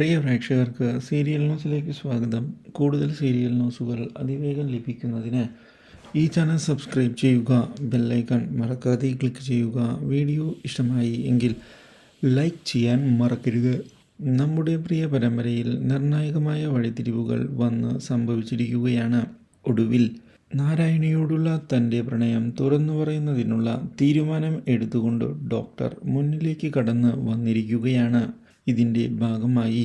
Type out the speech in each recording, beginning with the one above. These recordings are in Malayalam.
പ്രിയ പ്രേക്ഷകർക്ക് സീരിയൽ ന്യൂസിലേക്ക് സ്വാഗതം. കൂടുതൽ സീരിയൽ ന്യൂസുകൾ അതിവേഗം ലഭിക്കുന്നതിന് ഈ ചാനൽ സബ്സ്ക്രൈബ് ചെയ്യുക ബെല്ലൈക്കൺ മറക്കാതെ ക്ലിക്ക് ചെയ്യുക. വീഡിയോ ഇഷ്ടമായി എങ്കിൽ ലൈക്ക് ചെയ്യാൻ മറക്കരുത്. നമ്മുടെ പ്രിയ പരമ്പരയിൽ നിർണായകമായ വഴിത്തിരിവുകൾ വന്ന് സംഭവിച്ചിരിക്കുകയാണ് ഒടുവിൽ. നാരായണിയോടുള്ള തന്റെ പ്രണയം തുറന്നു പറയുന്നതിനുള്ള തീരുമാനം എടുത്തുകൊണ്ട് ഡോക്ടർ മുന്നിലേക്ക് കടന്ന് വന്നിരിക്കുകയാണ്. ഇതിന്റെ ഭാഗമായി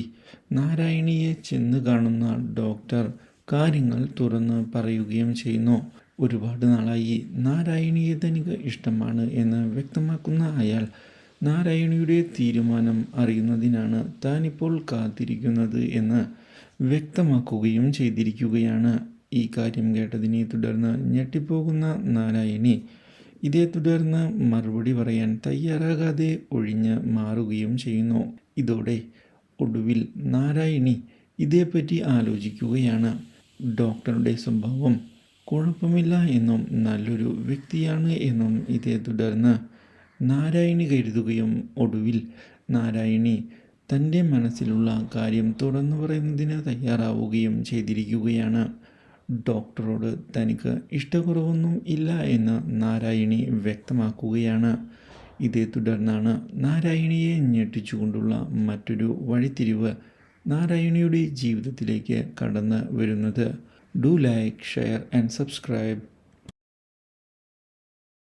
നാരായണിയെ ചെന്ന് കാണുന്ന ഡോക്ടർ കാര്യങ്ങൾ തുറന്ന് പറയുകയും ചെയ്യുന്നു. ഒരുപാട് നാളായി നാരായണിയെ തനിക്ക് ഇഷ്ടമാണ് എന്ന് വ്യക്തമാക്കുന്ന അയാൾ നാരായണിയുടെ തീരുമാനം അറിയുന്നതിനാണ് താനിപ്പോൾ കാത്തിരിക്കുന്നത് എന്ന് വ്യക്തമാക്കുകയും ചെയ്തിരിക്കുകയാണ്. ഈ കാര്യം കേട്ടതിനെ തുടർന്ന് ഞെട്ടിപ്പോകുന്ന നാരായണി ഇതേ തുടർന്ന് മറുപടി പറയാൻ തയ്യാറാകാതെ ഒഴിഞ്ഞ് മാറുകയും ചെയ്യുന്നു. ഇതോടെ ഒടുവിൽ നാരായണി ഇതേപ്പറ്റി ആലോചിക്കുകയാണ്. ഡോക്ടറുടെ സ്വഭാവം കുഴപ്പമില്ല എന്നും നല്ലൊരു വ്യക്തിയാണ് എന്നും ഇതേ തുടർന്ന് നാരായണി കരുതുകയും ഒടുവിൽ നാരായണി തന്റെ മനസ്സിലുള്ള കാര്യം തുറന്നു പറയുന്നതിന് തയ്യാറാവുകയും ചെയ്തിരിക്കുകയാണ്. ഡോക്ടറോട് തനിക്ക് ഇഷ്ടക്കുറവൊന്നും ഇല്ല എന്ന് നാരായണി വ്യക്തമാക്കുകയാണ്. ഇതേ തുടർന്നാണ് നാരായണിയെ ഞെട്ടിച്ചുകൊണ്ടുള്ള മറ്റൊരു വഴിത്തിരിവ് നാരായണിയുടെ ജീവിതത്തിലേക്ക് കടന്ന് വരുന്നത്. Do like share and subscribe